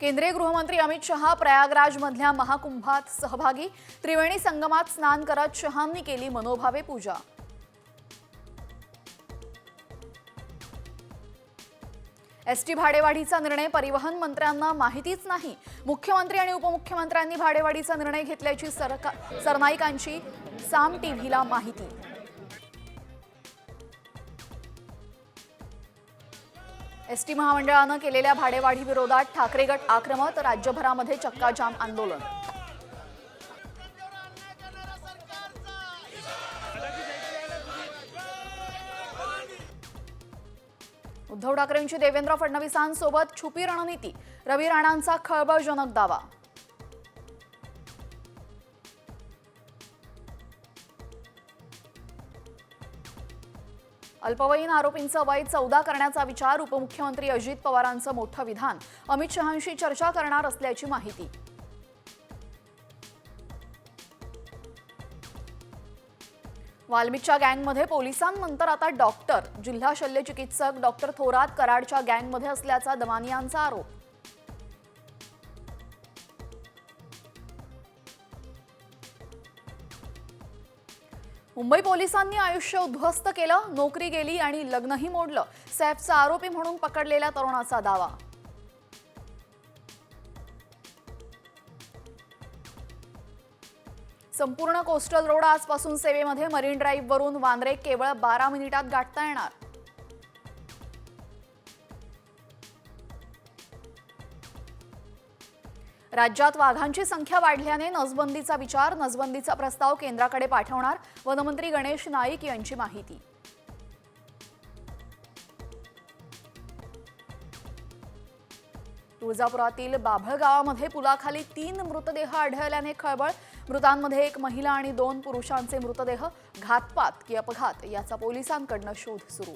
केंद्रीय गृहमंत्री अमित शहा प्रयागराजमधल्या महाकुंभात सहभागी. त्रिवेणी संगमात स्नान करत शहांनी केली मनोभावे पूजा. एसटी भाडेवाढीचा निर्णय परिवहन मंत्र्यांना माहितीच नाही. मुख्यमंत्री आणि उपमुख्यमंत्र्यांनी भाडेवाढीचा निर्णय घेतल्याची सरका सरनाईकांची साम टीव्हीला माहिती. एस टी महामंडळानं केलेल्या भाडेवाढीविरोधात ठाकरे गट आक्रमक राज्यभरामध्ये चक्काजाम आंदोलन. उद्धव ठाकरेंची देवेंद्र फडणवीसांसोबत छुपी रणनीती. रवी राणांचा खळबळजनक दावा. अल्पवयीन आरोपींचं वय चौदा करण्याचा विचार उपमुख्यमंत्री अजित पवारांचं मोठं विधान. अमित शहांशी चर्चा करणार असल्याची माहिती. वाल्मिकच्या गँगमध्ये पोलिसांनंतर आता डॉक्टर. जिल्हा शल्यचिकित्सक डॉक्टर थोरात कराडच्या गँगमध्ये असल्याचा दमानियांचा आरोप. मुंबई पोलिसांनी आयुष्य उद्ध्वस्त केलं नोकरी गेली आणि लग्नही मोडलं. सैफचा आरोपी म्हणून पकडलेल्या तरुणाचा दावा. संपूर्ण कोस्टल रोड आजपासून सेवेमध्ये मरीन ड्राईव्ह वरून वांद्रे केवळ बारा मिनिटात गाठता येणार. राज्यात वाघांची संख्या वाढल्याने नसबंदीचा विचार नसबंदीचा प्रस्ताव केंद्राकडे पाठवणार वनमंत्री गणेश नाईक यांची माहिती. तुळजापुरातील बाभळ गावामध्ये पुलाखाली तीन मृतदेह आढळल्याने खळबळ. मृतांमध्ये एक महिला आणि दोन पुरुषांचे मृतदेह घातपात की अपघात याचा पोलिसांकडनं शोध सुरू.